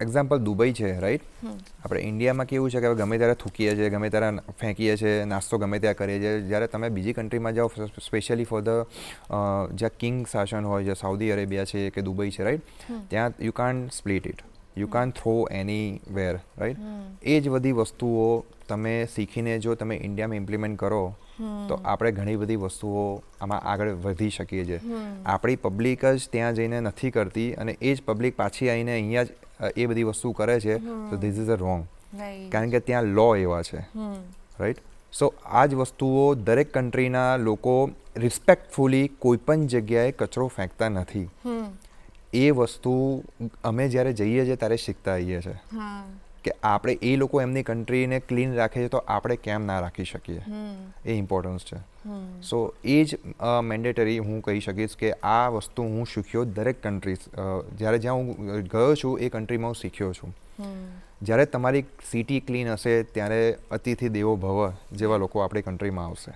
Example Dubai છે right આપણે ઇન્ડિયામાં કેવું છે કે ગમે ત્યારે થૂકીએ છીએ ગમે ત્યારે ફેંકીએ છીએ નાસ્તો ગમે ત્યાં કરીએ છીએ જ્યારે તમે બીજી કન્ટ્રીમાં જાઓ સ્પેશિયલી ફોર ધ જ્યાં કિંગ શાસન હોય છે સાઉદી અરેબિયા છે કે દુબઈ છે રાઈટ ત્યાં you can split it you can throw anywhere right એ જ બધી વસ્તુઓ તમે શીખીને જો તમે ઇન્ડિયામાં ઇમ્પ્લિમેન્ટ કરો તો આપણે ઘણી બધી વસ્તુઓ આમાં આગળ વધી શકીએ છીએ. આપણી પબ્લિક જ ત્યાં જઈને નથી કરતી અને એ જ પબ્લિક પાછી આવીને અહીંયા જ એ બધી વસ્તુ કરે છે તો ધીસ ઇઝ અ રોંગ કારણ કે ત્યાં લો એવા છે. રાઈટ સો આ જ વસ્તુઓ દરેક કન્ટ્રીના લોકો રિસ્પેક્ટફુલી કોઈ પણ જગ્યાએ કચરો ફેંકતા નથી. એ વસ્તુ અમે જ્યારે જઈએ છીએ ત્યારે શીખતા આવીએ છીએ. કે આપણે એ લોકો એમની કન્ટ્રીને ક્લીન રાખે છે તો આપણે કેમ ના રાખી શકીએ? એ ઇમ્પોર્ટન્સ છે. સો એ જ મેન્ડેટરી હું કહી શકીશ કે આ વસ્તુ હું શીખ્યો દરેક કન્ટ્રી જ્યારે જ્યાં હું ગયો છું એ કન્ટ્રીમાં હું શીખ્યો છું. જ્યારે તમારી સિટી ક્લીન હશે ત્યારે અતિથિ દેવો ભવ જેવા લોકો આપણી કન્ટ્રીમાં આવશે.